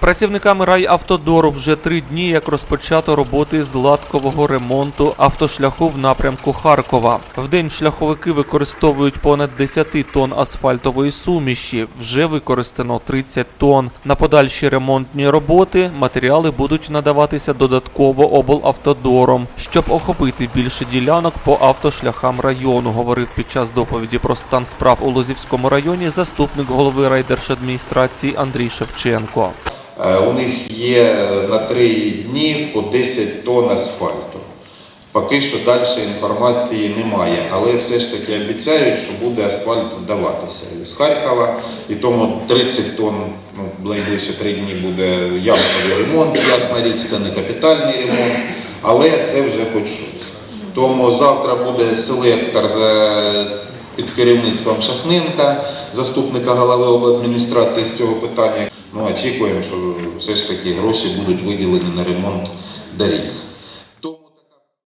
Працівниками райавтодору вже три дні як розпочато роботи з латкового ремонту автошляху в напрямку Харкова. В день шляховики використовують понад 10 тонн асфальтової суміші. Вже використано 30 тонн. На подальші ремонтні роботи матеріали будуть надаватися додатково облавтодором, щоб охопити більше ділянок по автошляхам району. Говорив під час доповіді про стан справ у Лозівському районі заступник голови райдержадміністрації Андрій Шевченко. Е, У них є е, на три дні по 10 тонн асфальту. Поки що далі інформації немає, але все ж таки обіцяють, що буде асфальт даватися з Харкова, і тому 30 тонн, ну, найближче три дні буде ямковий ремонт, ясна річ, це не капітальний ремонт, але це вже хоч щось. Тому завтра буде селектор за під керівництвом Шахненка, заступника голови обладміністрації з цього питання. Ну, очікуємо, що все ж таки гроші будуть виділені на ремонт доріг.